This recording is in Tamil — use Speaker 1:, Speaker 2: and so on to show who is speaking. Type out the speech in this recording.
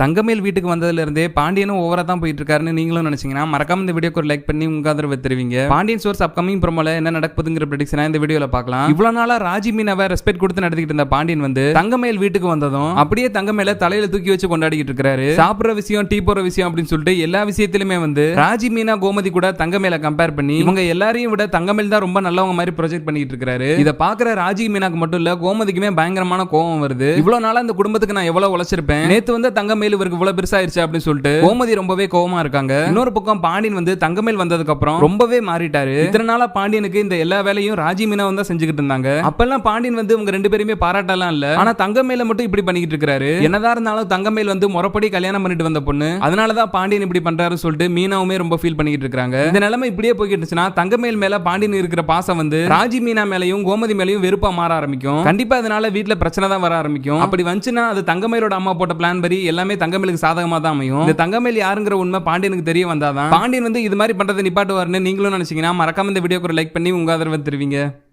Speaker 1: தங்கமேல் வீட்டுக்கு வந்ததுலேருந்தே பாண்டியனும் ஓவரா தான் போயிட்டு இருக்காருன்னு நீங்களும் நினைச்சீங்கன்னா மறக்காம இந்த வீடியோக்கு ஒரு லைக் பண்ணி உங்க ஆதரவு தெரிவிங்க. பாண்டியன் சோர்ஸ் அப்கமிங் ப்ரோமோல என்ன நடக்குதுங்கிற ப்ரெடிக்ஷனா இந்த வீடியோல பார்க்கலாம். இவ்வளவு நாளா ராஜி மீனாவை ரெஸ்பெக்ட் கொடுத்து நடத்திக்கிட்டு இருந்த பாண்டியன் வந்து தங்கமேல் வீட்டுக்கு வந்ததும் அப்படியே தங்கமேல தலையில தூக்கி வச்சு கொண்டாடிக்கிட்டு இருக்காரு. சாப்பிடுற விஷயம் டீ போற விஷயம் அப்படின்னு சொல்லிட்டு எல்லா விஷயத்திலுமே வந்து ராஜி மீனா கோமதி கூட தங்கமேல கம்பேர் பண்ணி இவங்க எல்லாரையும் விட தங்கமேல் தான் ரொம்ப நல்லவங்க மாதிரி ப்ரொஜெக்ட் பண்ணிட்டு இருக்காரு. இதை பாக்குற ராஜி மீனாக்கு மட்டும் இல்ல கோமதிக்குமே பயங்கரமான கோவம் வருது. இவ்வளவு நாளா இந்த குடும்பத்துக்கு நான் எவ்வளவு உழைச்சிருப்பேன்? நேத்து வந்து தங்கமேல் இவருக்கு இவ்வளவு பெருசாயிருச்சு அப்படின்னு சொல்லிட்டு கோமதி ரொம்பவே கோவமா இருக்காங்க. இன்னொரு பக்கம் பாண்டியன் வந்து தங்கமேல் வந்ததுக்கு அப்புறம் ரொம்பவே மாறிட்டாரு. இத்தனை நாளா பாண்டியனுக்கு இந்த எல்லா வேலையும் ராஜி மீனா தான் செஞ்சுக்கிட்டு இருந்தாங்க. அப்பெல்லாம் பாண்டியன் வந்து இவங்க ரெண்டு பேருமே பாராட்டலாம் இல்ல. ஆனா தங்கமேல மட்டும் இப்படி பண்ணிக்கிட்டு இருக்காரு. என்னதான் இருந்தாலும் தங்கமேல் வந்து முறப்படி கல்யாணம் பண்ணிட்டு வந்த பொண்ணு. அதனாலதான் பாண்டியன் இப்படி பண்றாருன்னு சொல்லிட்டு மீனாவுமே ரொம்ப ஃபீல் பண்ணிக்கிட்டு இருக்காங்க. இந்த நிலைமை இப்படியே போய்கிட்டு இருந்துச்சுன்னா தங்கமேல் மேல பாண்டியன் இருக்கிற பாசம் வந்து ராஜி மீனா மேலையும் கோமதி மேலையும் வெறுப்பா மாற ஆரம்பிக்கும். கண்டிப்பா அதனால வீட்டுல பிரச்சனை தான் வர ஆரம்பிக்கும். அப்படி வந்துச்சுன்னா அது தங்கமேலோட அம்மா போட்ட பிளான் படி எல்லாமே தங்கமேலுக்கு சாதகமா தான் அமையும். இந்த தங்கமேல் யாருங்கிற உண்மை பாண்டியனுக்கு தெரிய வந்தாதான். பாண்டியன் வந்து இது மாதிரி பண்றதை நிப்பாட்டுவாருன்னு நீங்களும் நினைச்சீங்கன்னா மறக்காம இந்த வீடியோக்கு ஒரு லைக் பண்ணி உங்க ஆதரவை தெரிவிங்க.